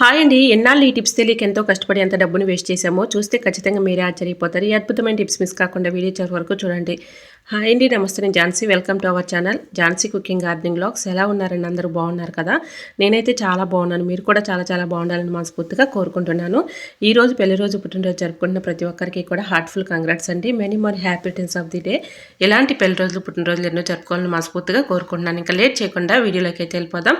Hi అండి. ఎన్నాళ్ళు ఈ టిప్స్ తెలియక ఎంతో కష్టపడి ఎంత డబ్బును వేస్ట్ చేశామో చూస్తే ఖచ్చితంగా మీరే ఆశ్చర్యపోతారు. ఈ అద్భుతమైన టిప్స్ మిస్ కాకుండా వీడియో చివరి వరకు చూడండి. హాయ్ అండి నమస్తే. నేను Jhansi. Welcome to our channel. Jhansi cooking gardening blogs ఎలా ఉన్నారండి? అందరూ బాగున్నారు కదా? నేనైతే చాలా బాగున్నాను. మీరు కూడా చాలా చాలా బాగుండాలని మనస్ఫూర్తిగా కోరుకుంటున్నాను. ఈ రోజు పెళ్ళి రోజు పుట్టినరోజు జరుపుకున్న ప్రతి ఒక్కరికి కూడా హార్ట్ఫుల్ కంగ్రాట్స్ అండి. Many more happy returns of the day. ఎలాంటి పెళ్ళి రోజులు పుట్టినరోజులు ఎన్నో జరుపుకోవాలని మనస్ఫూర్తిగా కోరుకుంటున్నాను. ఇంకా లేట్ చేయకుండా వీడియోలోకి అయితే వెళ్ళిపోదాం.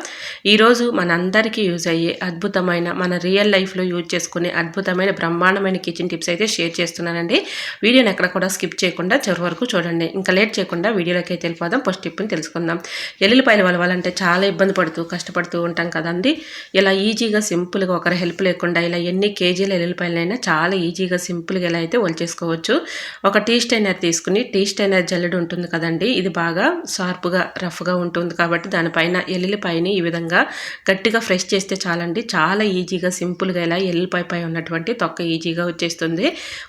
ఈరోజు మనందరికీ యూజ్ అయ్యే అద్భుతమైన మన రియల్ లైఫ్లో యూజ్ చేసుకునే అద్భుతమైన బ్రహ్మాండమైన కిచెన్ టిప్స్ అయితే షేర్ చేస్తున్నానండి. వీడియోని ఎక్కడ కూడా స్కిప్ చేయకుండా చివరి వరకు చూడండి. ఇంకా లేట్ చేయకుండా వీడియోలోకి అయితే వెళ్ళిపోదాం. ఫస్ట్ టిప్ని తెలుసుకుందాం. ఎల్లుల్లిపాయలు వలవాలంటే చాలా ఇబ్బంది పడుతూ కష్టపడుతూ ఉంటాం కదండి. ఇలా ఈజీగా సింపుల్గా ఒకరి హెల్ప్ లేకుండా ఇలా ఎన్ని కేజీల ఎల్లుల్లిపాయలైనా చాలా ఈజీగా సింపుల్గా ఇలా అయితే వల్చేసుకోవచ్చు ఒక టీ స్టైనర్ తీసుకుని టీ స్టైనర్ జల్లెడు ఉంటుంది కదండి. ఇది బాగా షార్ప్గా రఫ్గా ఉంటుంది కాబట్టి దానిపైన ఎల్లుల్లిపాయని ఈ విధంగా గట్టిగా ఫ్రెష్ చేస్తే చాలండి. చాలా ఈజీగా సింపుల్గా ఇలా ఎల్లుల్లిపాయ పై ఉన్నటువంటి తొక్క ఈజీగా వచ్చేస్తుంది.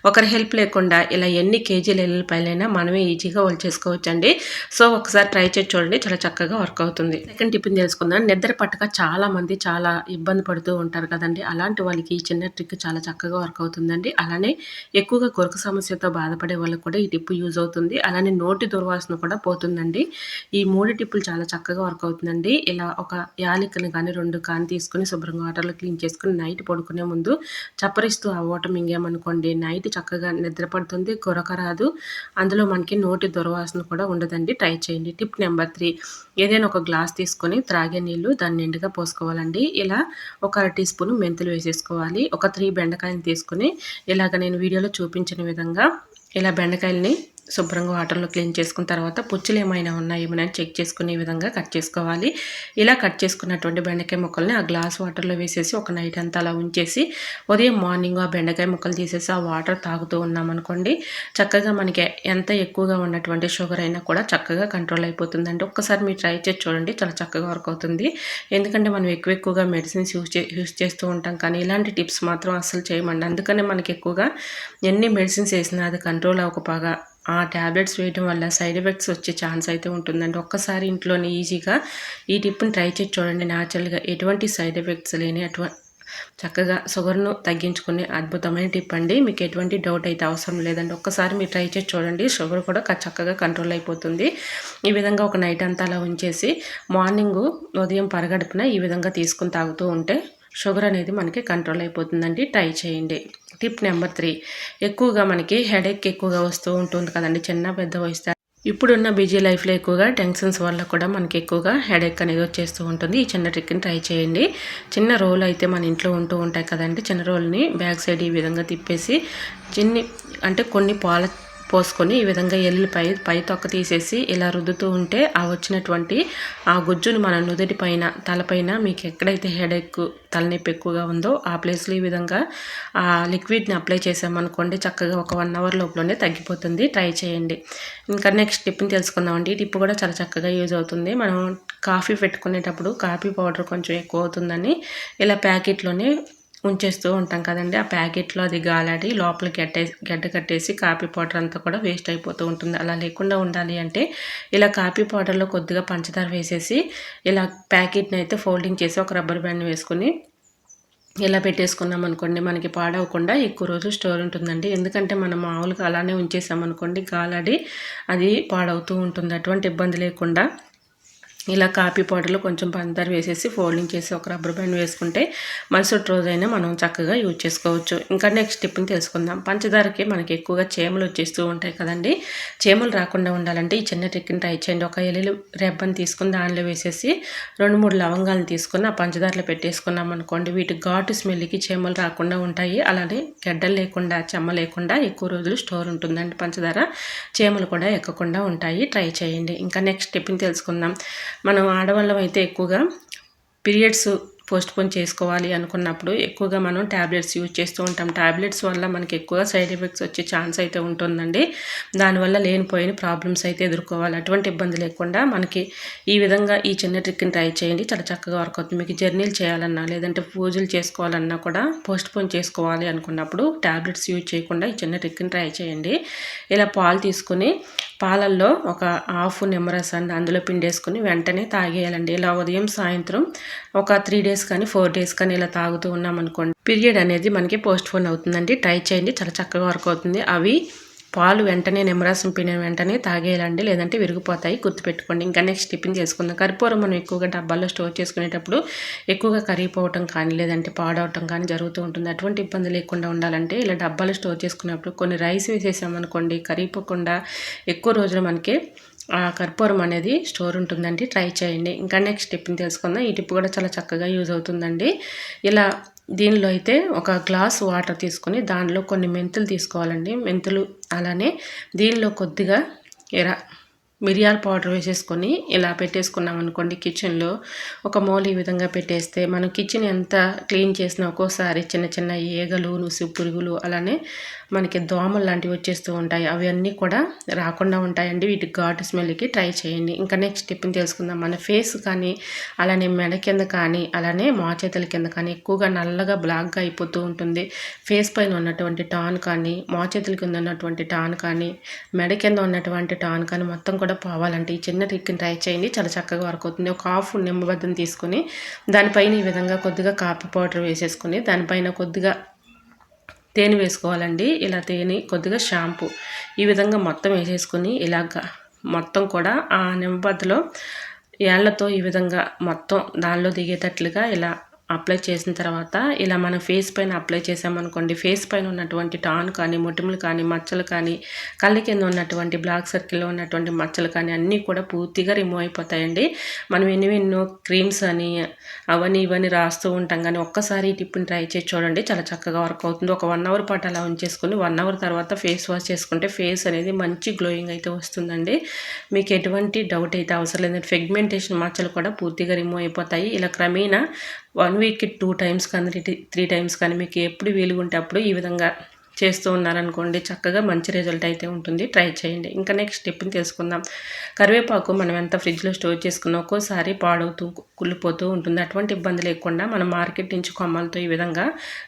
ఒకరి హెల్ప్ లేకుండా ఇలా ఎన్ని కేజీల ఎల్లుల్లిపాయలైనా మనమే ఈజీగా చేసుకోవచ్చండి. సో ఒకసారి ట్రై చేసి చూడండి. చాలా చక్కగా వర్క్ అవుతుంది. సెకండ్ టిఫిన్ తెలుసుకుందాం. నిద్ర పట్టక చాలా మంది చాలా ఇబ్బంది పడుతూ ఉంటారు కదండి. అలాంటి వాళ్ళకి ఈ చిన్న ట్రిక్ చాలా చక్కగా వర్క్ అవుతుందండి. అలానే ఎక్కువగా కొరక సమస్యతో బాధపడే వాళ్ళకి కూడా ఈ టిప్పు యూజ్ అవుతుంది. అలానే నోటి దుర్వాసన కూడా పోతుందండి. ఈ మూడు టిప్పులు చాలా చక్కగా వర్క్ అవుతుందండి. ఇలా ఒక యాలికను కానీ రెండు కానీ తీసుకుని శుభ్రంగా వాటర్లో క్లీన్ చేసుకుని నైట్ పడుకునే ముందు చప్పరిస్తూ ఆ ఓట మింగామనుకోండి. నైట్ చక్కగా నిద్ర పడుతుంది కొరక రాదు. అందులో మనకి నోటి దుర్వాసన కూడా ఉండదండి. ట్రై చేయండి. Tip number three. ఏదైనా ఒక గ్లాస్ తీసుకొని త్రాగే నీళ్ళు దాన్ని నిండుగా పోసుకోవాలండి. ఇలా ఒక అర టీ స్పూన్ మెంతులు వేసేసుకోవాలి. ఒక త్రీ బెండకాయలు తీసుకొని ఇలాగ నేను వీడియోలో చూపించిన విధంగా ఇలా బెండకాయలని శుభ్రంగా వాటర్లో క్లీన్ చేసుకున్న తర్వాత పుచ్చులు ఏమైనా ఉన్నాయేమైనా చెక్ చేసుకునే విధంగా కట్ చేసుకోవాలి. ఇలా కట్ చేసుకున్నటువంటి బెండకాయ ముక్కల్ని ఆ గ్లాస్ వాటర్లో వేసేసి ఒక నైట్ అంతా అలా ఉంచేసి ఉదయం మార్నింగ్ ఆ బెండకాయ ముక్కలు తీసేసి ఆ వాటర్ తాగుతూ ఉన్నామనుకోండి చక్కగా మనకి ఎంత ఎక్కువగా ఉన్నటువంటి షుగర్ అయినా కూడా చక్కగా కంట్రోల్ అయిపోతుందండి. ఒక్కసారి మీరు ట్రై చేసి చూడండి చాలా చక్కగా వర్క్ అవుతుంది. ఎందుకంటే మనం ఎక్కువ ఎక్కువగా మెడిసిన్స్ యూజ్ చే యూజ్ చేస్తూ ఉంటాం కానీ ఇలాంటి టిప్స్ మాత్రం అసలు చేయమండి. అందుకనే మనకి ఎక్కువగా ఎన్ని మెడిసిన్స్ వేసినా అది కంట్రోల్ అవ్వకపోగా ఆ ట్యాబ్లెట్స్ వేయడం వల్ల సైడ్ ఎఫెక్ట్స్ వచ్చే ఛాన్స్ అయితే ఉంటుందండి. ఒక్కసారి ఇంట్లోనే ఈజీగా ఈ టిప్ని ట్రై చేసి చూడండి. న్యాచురల్గా ఎటువంటి సైడ్ ఎఫెక్ట్స్ లేని అటువంటి చక్కగా షుగర్ను తగ్గించుకునే అద్భుతమైన టిప్ అండి. మీకు ఎటువంటి డౌట్ అయితే అవసరం లేదండి. ఒక్కసారి మీరు ట్రై చేసి చూడండి. షుగర్ కూడా చక్కగా కంట్రోల్ అయిపోతుంది. ఈ విధంగా ఒక నైట్ అంతా అలా ఉంచేసి మార్నింగ్ ఉదయం పరగడుపున ఈ విధంగా తీసుకుని తాగుతూ ఉంటే షుగర్ అనేది మనకి కంట్రోల్ అయిపోతుందండి. ట్రై చేయండి. Tip number three. ఎక్కువగా మనకి హెడేక్ ఎక్కువగా వస్తూ ఉంటుంది కదండి. చిన్న పెద్ద వయసు ఇప్పుడున్న బిజీ లైఫ్లో ఎక్కువగా టెన్షన్స్ వల్ల కూడా మనకి ఎక్కువగా హెడేక్ అనేది వచ్చేస్తూ ఉంటుంది. ఈ చిన్న ట్రిక్ని ట్రై చేయండి. చిన్న రోల్ అయితే మన ఇంట్లో ఉంటూ ఉంటాయి కదండి. చిన్న రోల్ని బ్యాక్ సైడ్ ఈ విధంగా తిప్పేసి చిన్ని అంటే కొన్ని పాల పోసుకొని ఈ విధంగా ఎల్లుల్లిపై పై తొక్క తీసేసి ఇలా రుద్దుతూ ఉంటే ఆ వచ్చినటువంటి ఆ గుజ్జును మన నుదుటి పైన తలపైన మీకు ఎక్కడైతే హెడేక్ తలనొప్పి ఎక్కువగా ఉందో ఆ ప్లేస్లో ఈ విధంగా ఆ లిక్విడ్ని అప్లై చేసామనుకోండి చక్కగా ఒక వన్ అవర్ లోపలనే తగ్గిపోతుంది. ట్రై చేయండి. ఇంకా నెక్స్ట్ టిప్ని తెలుసుకుందామండి. ఈ టిప్ కూడా చాలా చక్కగా యూజ్ అవుతుంది. మనం కాఫీ పెట్టుకునేటప్పుడు కాఫీ పౌడర్ కొంచెం ఎక్కువ అవుతుందని ఇలా ప్యాకెట్లోనే ఉంచేస్తూ ఉంటాం కదండి. ఆ ప్యాకెట్లో అది గాలాడి లోపల గడ్డ గడ్డ కట్టేసి కాఫీ పౌడర్ అంతా కూడా వేస్ట్ అయిపోతూ ఉంటుంది. అలా లేకుండా ఉండాలి అంటే ఇలా కాఫీ పౌడర్లో కొద్దిగా పంచదార వేసేసి ఇలా ప్యాకెట్ని అయితే ఫోల్డింగ్ చేసి ఒక రబ్బర్ బ్యాండ్ వేసుకొని ఇలా పెట్టేసుకున్నాం అనుకోండి మనకి పాడవకుండా ఎక్కువ రోజులు స్టోర్ ఉంటుందండి. ఎందుకంటే మనం మామూలుగా అలానే ఉంచేసామనుకోండి గాలాడి అది పాడవుతూ ఉంటుంది. అటువంటి ఇబ్బంది లేకుండా ఇలా కాఫీ పౌడర్లో కొంచెం పంచదార వేసేసి ఫోల్డింగ్ చేసి ఒక రబ్బర్ బ్యాండ్ వేసుకుంటే మరుసటి రోజైనా మనం చక్కగా యూజ్ చేసుకోవచ్చు. ఇంకా నెక్స్ట్ టిప్ని తెలుసుకుందాం. పంచదారకి మనకి ఎక్కువగా చీమలు వచ్చేస్తూ ఉంటాయి కదండి. చీమలు రాకుండా ఉండాలంటే ఈ చిన్న ట్రిక్ని ట్రై చేయండి. ఒక ఎల్లు రెబ్బని తీసుకుని దానిలో వేసేసి రెండు మూడు లవంగాలను తీసుకుని ఆ పంచదారలో పెట్టేసుకున్నాం అనుకోండి వీటి ఘాటు స్మెల్కి చీమలు రాకుండా ఉంటాయి. అలానే గడ్డలు లేకుండా చెమ్మ లేకుండా ఎక్కువ రోజులు స్టోర్ ఉంటుందండి పంచదార. చీమలు కూడా ఎక్కకుండా ఉంటాయి. ట్రై చేయండి. ఇంకా నెక్స్ట్ టిప్ని తెలుసుకుందాం. మనం ఆడవాళ్ళం అయితే ఎక్కువగా పీరియడ్స్ పోస్ట్పోన్ చేసుకోవాలి అనుకున్నప్పుడు ఎక్కువగా మనం ట్యాబ్లెట్స్ యూజ్ చేస్తూ ఉంటాం. ట్యాబ్లెట్స్ వల్ల మనకి ఎక్కువగా సైడ్ ఎఫెక్ట్స్ వచ్చే ఛాన్స్ అయితే ఉంటుందండి. దానివల్ల లేనిపోయిన ప్రాబ్లమ్స్ అయితే ఎదుర్కోవాలి. అటువంటి ఇబ్బంది లేకుండా మనకి ఈ విధంగా ఈ చిన్న ట్రిక్ని ట్రై చేయండి. చాలా చక్కగా వర్క్ అవుతుంది. మీకు జర్నీలు చేయాలన్నా లేదంటే పూజలు చేసుకోవాలన్నా కూడా పోస్ట్పోన్ చేసుకోవాలి అనుకున్నప్పుడు ట్యాబ్లెట్స్ యూజ్ చేయకుండా ఈ చిన్న ట్రిక్ని ట్రై చేయండి. ఇలా పాలు తీసుకుని పాలల్లో ఒక హాఫ్ నిమ్మరసాన్ని అందులో పిండేసుకుని వెంటనే తాగేయాలండి. ఇలా ఉదయం సాయంత్రం ఒక త్రీ డేస్ కానీ ఫోర్ డేస్ కానీ ఇలా తాగుతూ ఉన్నామనుకోండి పీరియడ్ అనేది మనకి పోస్ట్ పోన్ అవుతుందండి. ట్రై చేయండి. చాలా చక్కగా వర్క్ అవుతుంది. అవి పాలు వెంటనే నిమ్మరసం పిండిన వెంటనే తాగేయాలండి లేదంటే విరిగిపోతాయి. గుర్తుపెట్టుకోండి. ఇంకా నెక్స్ట్ టిఫిన్ చేసుకుందాం. కర్పూరం మనం ఎక్కువగా డబ్బాల్లో స్టోర్ చేసుకునేటప్పుడు ఎక్కువగా కరిగిపోవటం కానీ లేదంటే పాడవటం కానీ జరుగుతూ ఉంటుంది. అటువంటి ఇబ్బంది లేకుండా ఉండాలంటే ఇలా డబ్బాలు స్టోర్ చేసుకునేటప్పుడు కొన్ని రైస్ వేసేసామనుకోండి కరిగిపోకుండా ఎక్కువ రోజులు మనకి కర్పూరం అనేది స్టోర్ ఉంటుందండి. ట్రై చేయండి. ఇంకా నెక్స్ట్ టిప్ని తెలుసుకుందాం. ఈ టిప్ కూడా చాలా చక్కగా యూజ్ అవుతుందండి. ఇలా దీనిలో అయితే ఒక గ్లాస్ వాటర్ తీసుకొని దానిలో కొన్ని మెంతులు తీసుకోవాలండి. మెంతులు అలానే దీనిలో కొద్దిగా ఎరా మిరియాల పౌడర్ వేసేసుకొని ఇలా పెట్టేసుకున్నాం అనుకోండి కిచెన్లో. ఒక మోల్ ఈ విధంగా పెట్టేస్తే మనం కిచెన్ ఎంత క్లీన్ చేసినా ఒక్కోసారి చిన్న చిన్న ఈగలు నుసి పురుగులు అలానే మనకి దోమలు లాంటివి వచ్చేస్తూ ఉంటాయి. అవన్నీ కూడా రాకుండా ఉంటాయండి. వీటి ఘాటు స్మెల్కి ట్రై చేయండి. ఇంకా నెక్స్ట్ టిప్ని తెలుసుకుందాం. మన ఫేస్ కానీ అలానే మెడ కింద కానీ అలానే మోచేతుల కింద కానీ ఎక్కువగా నల్లగా బ్లాక్గా అయిపోతూ ఉంటుంది. ఫేస్ పైన ఉన్నటువంటి టాన్ కానీ మోచేతుల కింద ఉన్నటువంటి టాన్ కానీ మెడ కింద ఉన్నటువంటి టాన్ కానీ మొత్తం కూడా పోవాలంటే ఈ చిన్న ట్రిక్ని ట్రై చేయండి. చాలా చక్కగా వర్క్ అవుతుంది. ఒక హాఫ్ నిమ్మబద్దం తీసుకొని దానిపైన ఈ విధంగా కొద్దిగా కాఫీ పౌడర్ వేసేసుకొని దానిపైన కొద్దిగా తేనె వేసుకోవాలండి. ఇలా తేనె కొద్దిగా షాంపూ ఈ విధంగా మొత్తం వేసేసుకొని ఇలాగ మొత్తం కూడా ఆ నిమ్మబద్దలో ఏళ్ళతో ఈ విధంగా మొత్తం దానిలో దిగేటట్లుగా ఇలా అప్లై చేసిన తర్వాత ఇలా మన ఫేస్ పైన అప్లై చేసామనుకోండి ఫేస్ పైన ఉన్నటువంటి టాన్ కానీ మొటిమలు కానీ మచ్చలు కానీ కళ్ళ కింద ఉన్నటువంటి బ్లాక్ సర్కిల్లో ఉన్నటువంటి మచ్చలు కానీ అన్నీ కూడా పూర్తిగా రిమూవ్ అయిపోతాయండి. మనం ఎన్నో క్రీమ్స్ అని అవన్నీ ఇవన్నీ రాస్తూ ఉంటాం కానీ ఒక్కసారి ఈ టిప్ని ట్రై చేసి చూడండి చాలా చక్కగా వర్క్ అవుతుంది. ఒక వన్ అవర్ పాటు అలా ఉంచేసుకుని వన్ అవర్ తర్వాత ఫేస్ వాష్ చేసుకుంటే ఫేస్ అనేది మంచి గ్లోయింగ్ అయితే వస్తుందండి. మీకు ఎటువంటి డౌట్ అయితే అవసరం లేదంటే ఫెగ్మెంటేషన్ మచ్చలు కూడా పూర్తిగా రిమూవ్ అయిపోతాయి. ఇలా క్రమేణా వన్ వీక్కి టూ టైమ్స్ కానీ త్రీ టైమ్స్ కానీ మీకు ఎప్పుడు వీలుగుంటే అప్పుడు ఈ విధంగా చేస్తూ ఉన్నారనుకోండి చక్కగా మంచి రిజల్ట్ అయితే ఉంటుంది. ట్రై చేయండి. ఇంకా నెక్స్ట్ స్టెప్ని తెలుసుకుందాం. కరివేపాకు మనం ఎంత ఫ్రిడ్జ్లో స్టోర్ చేసుకున్నా ఒక్కోసారి పాడవుతూ కుళ్ళిపోతూ ఉంటుంది. అటువంటి ఇబ్బంది లేకుండా మనం మార్కెట్ నుంచి కొమ్మలతో ఈ విధంగా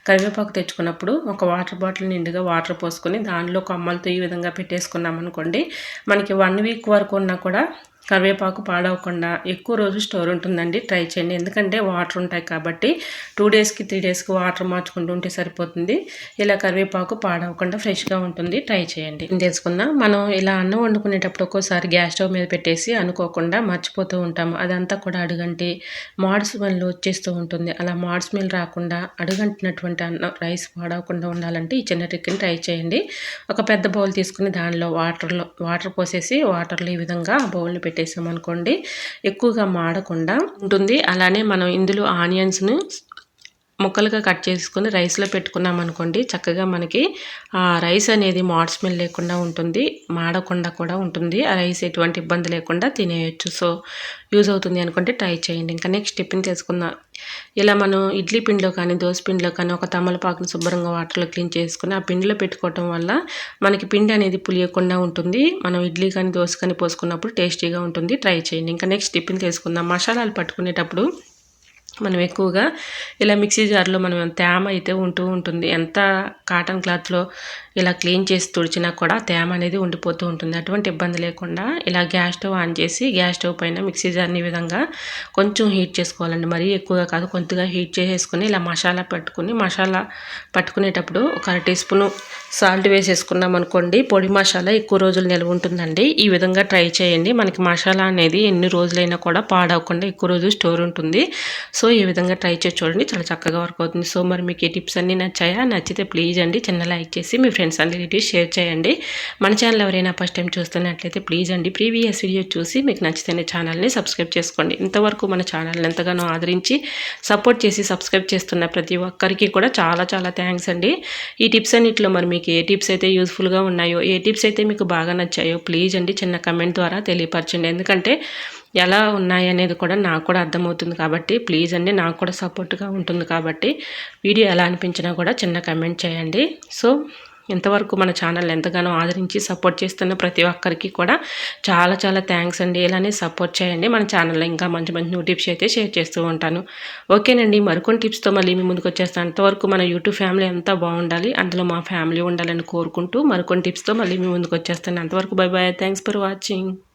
కరివేపాకు తెచ్చుకున్నప్పుడు ఒక వాటర్ బాటిల్ నిండుగా వాటర్ పోసుకొని దానిలో కొమ్మలతో ఈ విధంగా పెట్టేసుకున్నాం అనుకోండి మనకి వన్ వీక్ వరకు ఉన్నా కూడా కరివేపాకు పాడవకుండా ఎక్కువ రోజు స్టోర్ ఉంటుందండి. ట్రై చేయండి. ఎందుకంటే వాటర్ ఉంటాయి కాబట్టి టూ డేస్కి త్రీ డేస్కి వాటర్ మార్చుకుంటూ ఉంటే సరిపోతుంది. ఇలా కరివేపాకు పాడవకుండా ఫ్రెష్గా ఉంటుంది. ట్రై చేయండి. తెలుసుకుందాం మనం ఇలా అన్నం వండుకునేటప్పుడు ఒక్కోసారి గ్యాస్ స్టవ్ మీద పెట్టేసి అనుకోకుండా మర్చిపోతూ ఉంటాము. అదంతా కూడా అడుగంటి మాడ్ స్మెల్ వచ్చేస్తూ ఉంటుంది. అలా మాడ్ స్మెల్ రాకుండా అడుగంటినటువంటి అన్నం రైస్ పాడవకుండా ఉండాలంటే ఈ చిన్న ట్రిక్ని ట్రై చేయండి. ఒక పెద్ద బౌల్ తీసుకుని దానిలో వాటర్లో వాటర్ పోసేసి వాటర్లో ఈ విధంగా ఆ బౌల్ని పెట్టి పెట్టేసామనుకోండి ఎక్కువగా మాడకుండా ఉంటుంది. అలానే మనం ఇందులో ఆనియన్స్ను ముక్కలుగా కట్ చేసుకుని రైస్లో పెట్టుకున్నాం అనుకోండి చక్కగా మనకి ఆ రైస్ అనేది మాడ్ స్మెల్ లేకుండా ఉంటుంది మాడకుండా కూడా ఉంటుంది. ఆ రైస్ ఎటువంటి ఇబ్బంది లేకుండా తినేయచ్చు. సో యూజ్ అవుతుంది అనుకుంటే ట్రై చేయండి. ఇంకా నెక్స్ట్ టిఫిన్ చేసుకుందాం. ఇలా మనం ఇడ్లీ పిండిలో కానీ దోశ పిండిలో కానీ ఒక తమలపాకుని శుభ్రంగా వాటర్లో క్లీన్ చేసుకుని ఆ పిండిలో పెట్టుకోవటం వల్ల మనకి పిండి అనేది పులియకుండా ఉంటుంది. మనం ఇడ్లీ కానీ దోశ కానీ పోసుకున్నప్పుడు టేస్టీగా ఉంటుంది. ట్రై చేయండి. ఇంకా నెక్స్ట్ టిఫిన్ చేసుకుందాం. మసాలాలు పట్టుకునేటప్పుడు మనం ఎక్కువగా ఇలా మిక్సీ జార్లో మనం తేమ అయితే ఉంటూ ఉంటుంది. ఎంత కాటన్ క్లాత్లో ఇలా క్లీన్ చేసి తుడిచినా కూడా తేమ అనేది ఉండిపోతూ ఉంటుంది. అటువంటి ఇబ్బంది లేకుండా ఇలా గ్యాస్ స్టవ్ ఆన్ చేసి గ్యాస్ స్టవ్ పైన మిక్సీ జార్ని విధంగా కొంచెం హీట్ చేసుకోవాలండి. మరీ ఎక్కువగా కాదు కొంతగా హీట్ చేసేసుకొని ఇలా మసాలా పట్టుకుని మసాలా పట్టుకునేటప్పుడు ఒక అర టీ స్పూను సాల్ట్ వేసేసుకున్నాం అనుకోండి పొడి మసాలా ఎక్కువ రోజులు నిల్వ ఉంటుందండి. ఈ విధంగా ట్రై చేయండి. మనకి మసాలా అనేది ఎన్ని రోజులైనా కూడా పాడవకుండా ఎక్కువ రోజులు స్టోర్ ఉంటుంది. సో ఈ విధంగా ట్రై చేసి చూడండి. చాలా చక్కగా వర్క్ అవుతుంది. సో మరి మీకు ఈ టిప్స్ అన్నీ నచ్చాయా? నచ్చితే ప్లీజ్ అండి చిన్న లైక్ చేసి మీ ఫ్రెండ్స్ అండ్ రిలేటివ్స్ షేర్ చేయండి. మన ఛానల్ ఎవరైనా ఫస్ట్ టైం చూస్తున్నట్లయితే ప్లీజ్ అండి ప్రీవియస్ వీడియో చూసి మీకు నచ్చితేనే ఛానల్ని సబ్స్క్రైబ్ చేసుకోండి. ఇంతవరకు మన ఛానల్ని ఎంతగానో ఆదరించి సపోర్ట్ చేసి సబ్స్క్రైబ్ చేస్తున్న ప్రతి ఒక్కరికి కూడా చాలా చాలా థ్యాంక్స్ అండి. ఈ టిప్స్ అన్నింటిలో మరి మీకు ఏ టిప్స్ అయితే యూస్ఫుల్గా ఉన్నాయో ఏ టిప్స్ అయితే మీకు బాగా నచ్చాయో ప్లీజ్ అండి చిన్న కమెంట్ ద్వారా తెలియపరచండి. ఎందుకంటే ఎలా ఉన్నాయి అనేది కూడా నాకు కూడా అర్థమవుతుంది కాబట్టి ప్లీజ్ అండి నాకు కూడా సపోర్ట్గా ఉంటుంది కాబట్టి వీడియో ఎలా అనిపించినా కూడా చిన్న కమెంట్ చేయండి. సో ఇంతవరకు మన ఛానల్ ఎంతగానో ఆదరించి సపోర్ట్ చేస్తున్న ప్రతి ఒక్కరికి కూడా చాలా చాలా థ్యాంక్స్ అండి. ఇలానే సపోర్ట్ చేయండి. మన ఛానల్లో ఇంకా మంచి మంచి న్యూ టిప్స్ అయితే షేర్ చేస్తూ ఉంటాను. ఓకేనండి మరికొన్ని టిప్స్తో మళ్ళీ మీ ముందుకు వచ్చేస్తాను. అంతవరకు మన యూట్యూబ్ ఫ్యామిలీ అంతా బాగుండాలి. అందులో మా ఫ్యామిలీ ఉండాలని కోరుకుంటూ మరికొన్ని టిప్స్తో మళ్ళీ మీ ముందుకు వచ్చేస్తాను. అంతవరకు bye bye thanks for watching